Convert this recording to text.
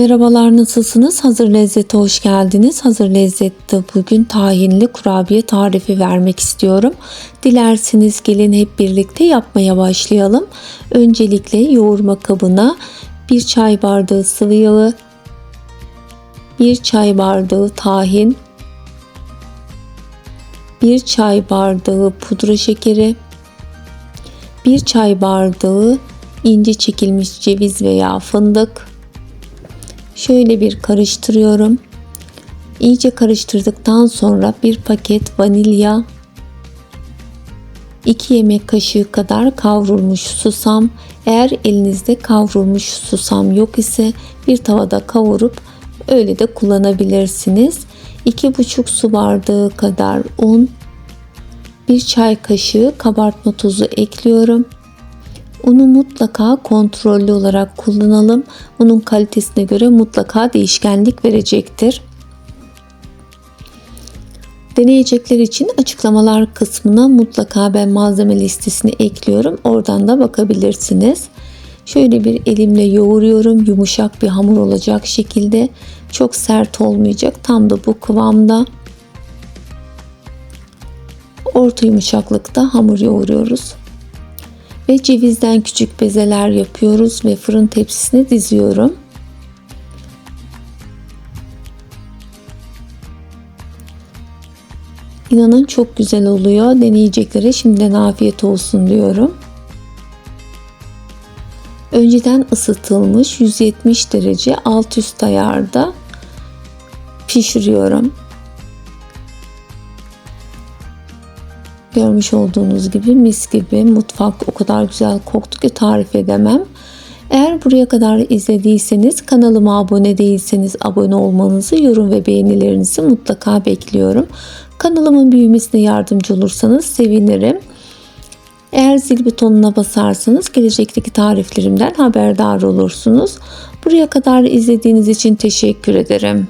Merhabalar nasılsınız? Hazır Lezzet'e hoş geldiniz. Hazır Lezzet'te bugün tahinli kurabiye tarifi vermek istiyorum. Dilerseniz gelin hep birlikte yapmaya başlayalım. Öncelikle yoğurma kabına 1 çay bardağı sıvı yağı, 1 çay bardağı tahin, 1 çay bardağı pudra şekeri, 1 çay bardağı ince çekilmiş ceviz veya fındık, Şöyle bir karıştırıyorum. İyice karıştırdıktan sonra bir paket vanilya, 2 yemek kaşığı kadar kavrulmuş susam. Eğer elinizde kavrulmuş susam yok ise bir tavada kavurup öyle de kullanabilirsiniz. 2,5 su bardağı kadar un, 1 çay kaşığı kabartma tozu ekliyorum. Unu mutlaka kontrollü olarak kullanalım. Unun kalitesine göre mutlaka değişkenlik verecektir. Deneyecekler için açıklamalar kısmına mutlaka ben malzeme listesini ekliyorum. Oradan da bakabilirsiniz. Şöyle bir elimle yoğuruyorum. Yumuşak bir hamur olacak şekilde. Çok sert olmayacak. Tam da bu kıvamda. Orta yumuşaklıkta hamur yoğuruyoruz ve cevizden küçük bezeler yapıyoruz ve fırın tepsisine diziyorum. İnanın çok güzel oluyor. Deneyeceklere şimdiden afiyet olsun diyorum. Önceden ısıtılmış 170 derece alt üst ayarda pişiriyorum. Görmüş olduğunuz gibi mis gibi mutfak o kadar güzel koktu ki tarif edemem. Eğer buraya kadar izlediyseniz kanalıma abone değilseniz abone olmanızı, yorum ve beğenilerinizi mutlaka bekliyorum. Kanalımın büyümesine yardımcı olursanız sevinirim. Eğer zil butonuna basarsanız gelecekteki tariflerimden haberdar olursunuz. Buraya kadar izlediğiniz için teşekkür ederim.